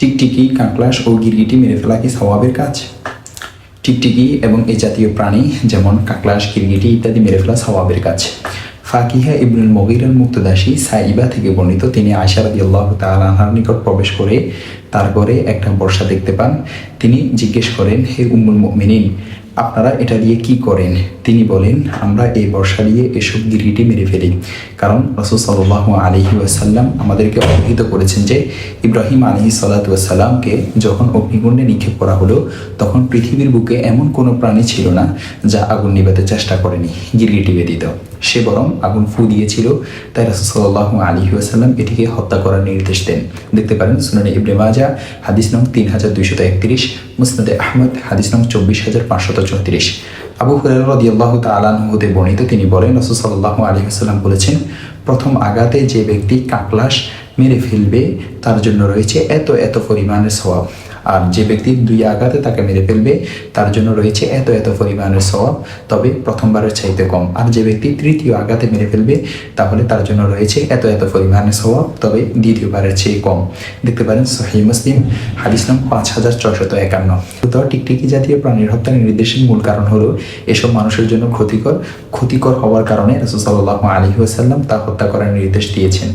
টিকটিকি কাকলাস ও গিরগিটি মেরে ফেলা কি স্বভাবের কাজ? টিকটিকি এবং এ জাতীয় প্রাণী, যেমন কাকলাস গিরগিটি ইত্যাদি মেরে ফেলা স্বভাবের কাজ। ফাকিহা ইবনুল মগিরাল মুক্তদাসী সাইবা থেকে বর্ণিত, তিনি আশার আল্লাহ তালাহার নিকট প্রবেশ করে তার ঘরে একটা বর্ষা দেখতে পান। তিনি জিজ্ঞেস করেন, হে উম্মুল মিনিন আপনারা এটা দিয়ে কি করেন? তিনি বলেন, আমরা এই বর্ষা দিয়ে এসব গিরগিটি মেরে ফেলি। কারণ রসুল সাল্লাহ আলহি ওয়াসাল্লাম আমাদেরকে অবহিত করেছেন যে, ইব্রাহিম আলহি সাল্লাতামকে যখন অগ্নিকুণ্ডে নিক্ষেপ করা হলো, তখন পৃথিবীর বুকে এমন কোনো প্রাণী ছিল না যা আগুন নিভাতে চেষ্টা করেনি গিরগিটি ব্যতীত। সে বরং আগুন ফু দিয়েছিল, তাই রসুল সাল্লাহ আলহি ওয়াসাল্লাম এটিকে হত্যা করার নির্দেশ দেন। দেখতে পারেন, সুনানি ইবনে মাজা হাদিস নং তিন হাজার দুইশত একত্রিশ, মুসনাদে আহমদ, হাদিস নং চব্বিশ হাজার পাঁচশত চৌত্রিশ আবু হুরাহ তালানহুতে বর্ণিত, তিনি বলেন, রসুল সাল্লাহ আলী আসাল্লাম বলেছেন, প্রথম আঘাতে যে ব্যক্তি কাকলাস মেরে ফেলবে, তার জন্য রয়েছে এত এত পরিমাণের স্বভাব আর যে ব্যক্তি দুই আঘাতে তাকে মেরে ফেলবে, তার জন্য রয়েছে এত এত পরিমাণের স্বভাব তবে প্রথমবারের চাইতে কম। আর যে ব্যক্তি তৃতীয় আঘাতে মেরে ফেলবে, তাহলে তার জন্য রয়েছে এত এত পরিমাণের স্বভাব তবে দ্বিতীয়বারের চেয়ে কম। দেখতে পারেন সহি মুসলিম, হাদিস নাম পাঁচ হাজার ছশত একান্ন। তো টিকটিকি জাতীয় প্রাণীর হত্যার নির্দেশের মূল কারণ হলো এসব মানুষের জন্য ক্ষতিকর ক্ষতিকর হওয়ার কারণে রসুল সাল্লাহ আলী ওয়াসাল্লাম তা হত্যা করার নির্দেশ দিয়েছেন।